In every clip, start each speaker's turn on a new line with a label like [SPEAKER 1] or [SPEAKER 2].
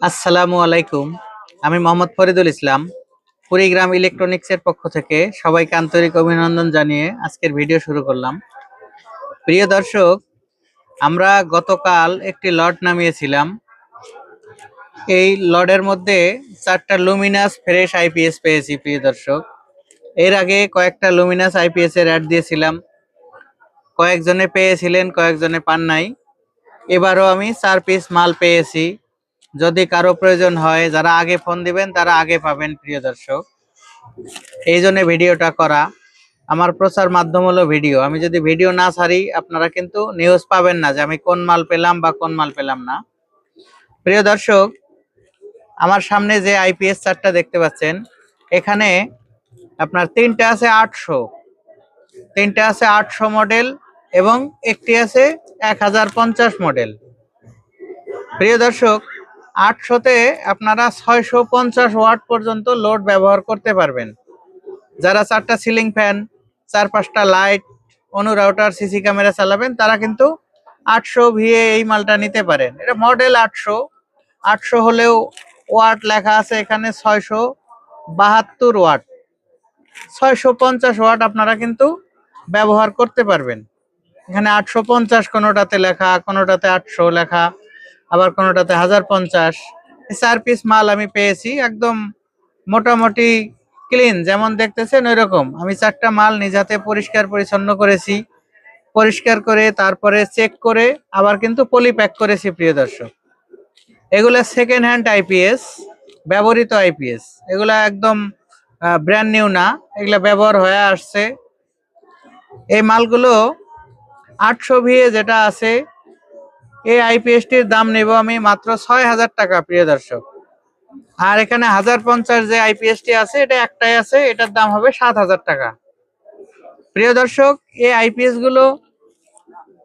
[SPEAKER 1] আসসালামু আলাইকুম। আমি মোহাম্মদ ফরিদুল ইসলাম, কুড়িগ্রাম ইলেকট্রনিক্সের পক্ষ থেকে সবাইকে আন্তরিক অভিনন্দন জানিয়ে আজকের ভিডিও শুরু করলাম। প্রিয় দর্শক, আমরা গতকাল একটি লট নামিয়েছিলাম। এই লটের মধ্যে চারটা লুমিনাস ফ্রেশ আইপিএস পেয়েছি, প্রিয় দর্শক। এর আগে কয়েকটা লুমিনাস আইপিএস এর অ্যাড দিয়েছিলাম। কয়েকজনে পেয়েছিলেন, কয়েকজনে পান নাই। এবারও আমি চার পিস মাল পেয়েছি। যদি কারও প্রয়োজন হয়, যারা আগে ফোন দিবেন, তারা আগে পাবেন, প্রিয় দর্শক। এই জন্য ভিডিওটা করা। আমার প্রচার মাধ্যম হলো ভিডিও। আমি যদি ভিডিও না ছাড়ি, আপনারা কিন্তু নিউজ পাবেন না যে আমি কোন মাল পেলাম বা কোন মাল পেলাম না। প্রিয় দর্শক, আমার সামনে যে আইপিএস চারটা দেখতে পাচ্ছেন, এখানে আপনার তিনটা আছে আটশো। তিনটা আছে আটশো মডেল এবং একটি আছে এক হাজার পঞ্চাশ মডেল। প্রিয় দর্শক আটশোতে আপনারা ছয়শো পঞ্চাশ ওয়াট পর্যন্ত লোড ব্যবহার করতে পারবেন। যারা চারটা সিলিং ফ্যান, চার পাঁচটা লাইট অনুরাউটার সিসি ক্যামেরা চালাবেন, তারা কিন্তু আটশো ভিএ এই মালটা নিতে পারেন। এটা মডেল আটশো। আটশো হলেও ওয়াট লেখা আছে এখানে ছয়শো বাহাত্তর ওয়াট। ছয়শো পঞ্চাশ ওয়াট আপনারা কিন্তু ব্যবহার করতে পারবেন। এখানে আটশো পঞ্চাশ কোনোটাতে লেখা, কোনোটাতে আটশো লেখা। আবার কোনোটাতে হাজার পঞ্চাশ। চার পিস মাল আমি পেয়েছি, একদম মোটামুটি ক্লিন যেমন দেখতেছেন ওই রকম আমি চারটা মাল নিজ হাতে পরিষ্কার পরিচ্ছন্ন করেছি। পরিষ্কার করে তারপরে চেক করে আবার কিন্তু পলি প্যাক করেছি, প্রিয় দর্শক। এগুলা সেকেন্ড হ্যান্ড আইপিএস ব্যবহৃত আইপিএস এগুলা একদম ব্র্যান্ড নিউ না, এগুলা ব্যবহার হয়ে আসছে। এই মালগুলো আটশো ভিএ যেটা আছে এই আইপিএসটির দাম নেব আমি মাত্র ছয় হাজার টাকা, প্রিয় দর্শক। আর এখানে হাজার পঞ্চাশ যে আইপিএসটি আছে, এটা একটাই আছে, এটার দাম হবে সাত হাজার টাকা। প্রিয় দর্শক, এই আইপিএসগুলো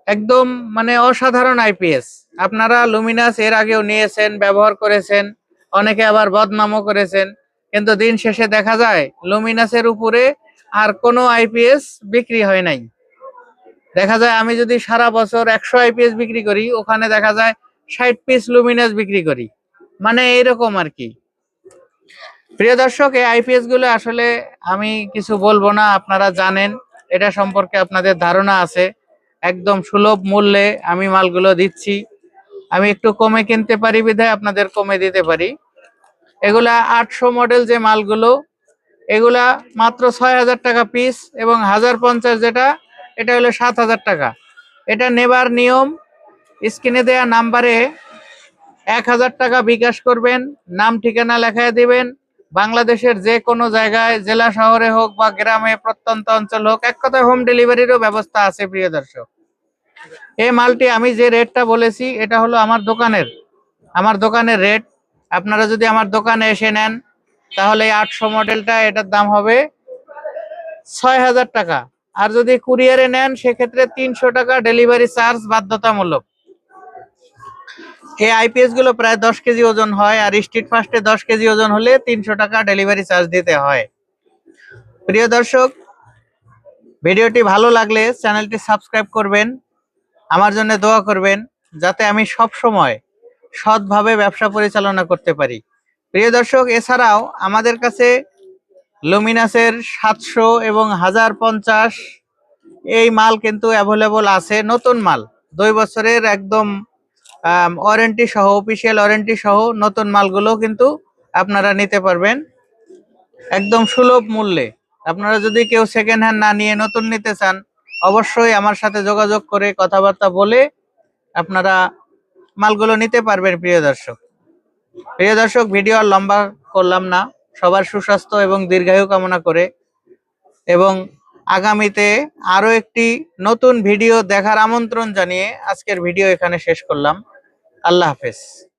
[SPEAKER 1] একদম মানে অসাধারণ আইপিএস আপনারা লুমিনাস এর আগেও নিয়েছেন, ব্যবহার করেছেন, অনেকে আবার বদনামও করেছেন। কিন্তু দিন শেষে দেখা যায় লুমিনাসের উপরে আর কোনো আইপিএস বিক্রি হয় নাই। দেখা যায় আমি যদি সারা বছর একশো আইপিএস বিক্রি করি, ওখানে দেখা যায় ষাট পিস লুমিনাস বিক্রি করি। মানে এইরকম আর কি। প্রিয় দর্শক, এই আইপিএসগুলো আসলে আমি কিছু বলব না, আপনারা জানেন, এটা সম্পর্কে আপনাদের ধারণা আছে। একদম সুলভ মূল্যে আমি মালগুলো দিচ্ছি। আমি একটু কমে কিনতে পারি বিধায় আপনাদের কমে দিতে পারি। এগুলা আটশো মডেল যে মালগুলো, এগুলা মাত্র ছয় হাজার টাকা পিস এবং হাজার পঞ্চাশ যেটা এটা হলো সাত হাজার টাকা। এটা নেবার নিয়ম, স্ক্রিনে দেয়া নাম্বারে এক হাজার টাকা বিকাশ করবেন, নাম, ঠিকানা লেখায় দিবেন। বাংলাদেশের যে কোনো জায়গায়, জেলা, শহরে হোক বা গ্রামে, প্রত্যন্ত অঞ্চল হোক, এক কথায় হোম ডেলিভারিরও ব্যবস্থা আছে, প্রিয় দর্শক। এই মালটি আমি যে রেটটা বলেছি, এটা হলো আমার দোকানের। আমার দোকানের রেট, আপনারা যদি আমার দোকানে এসে নেন, তাহলে আটশো মডেলটা এটার দাম হবে ছয় হাজার টাকা। আর যদি কুরিয়ারে নেন, সেক্ষেত্রে তিনশো টাকা ডেলিভারি চার্জ বাধ্যতামূলক। এই আইপিএসগুলো প্রায় দশ কেজি ওজন হয়, আর স্ট্রিট ফাস্টে দশ কেজি ওজন হলে তিনশো টাকা ডেলিভারি চার্জ দিতে হয়। প্রিয় দর্শক, ভিডিওটি ভালো লাগলে চ্যানেলটি সাবস্ক্রাইব করবেন, আমার জন্য দোয়া করবেন, যাতে আমি সব সময় সৎভাবে ব্যবসা পরিচালনা করতে পারি। প্রিয় দর্শক, এছাড়াও আমাদের কাছে লুমিনাসের সাতশো এবং হাজার পঞ্চাশ। এই মাল কিন্তু অ্যাভেলেবল আছে, নতুন মাল। দুই বছরের একদম ওয়ারেন্টি সহ অফিসিয়াল ওয়ারেন্টি সহ নতুন মালগুলো কিন্তু আপনারা নিতে পারবেন। একদম সুলভ মূল্যে। আপনারা যদি কেউ সেকেন্ড হ্যান্ড না নিয়ে নতুন নিতে চান, অবশ্যই আমার সাথে যোগাযোগ করে কথাবার্তা বলে আপনারা মালগুলো নিতে পারবেন, প্রিয় দর্শক। প্রিয় দর্শক ভিডিও আর লম্বা করলাম না। সবার সুস্বাস্থ্য এবং দীর্ঘায়ু কামনা করে। এবং আগামীতে আরও একটি নতুন ভিডিও দেখার আমন্ত্রণ জানিয়ে আজকের ভিডিও এখানে শেষ করলাম। আল্লাহ হাফেজ।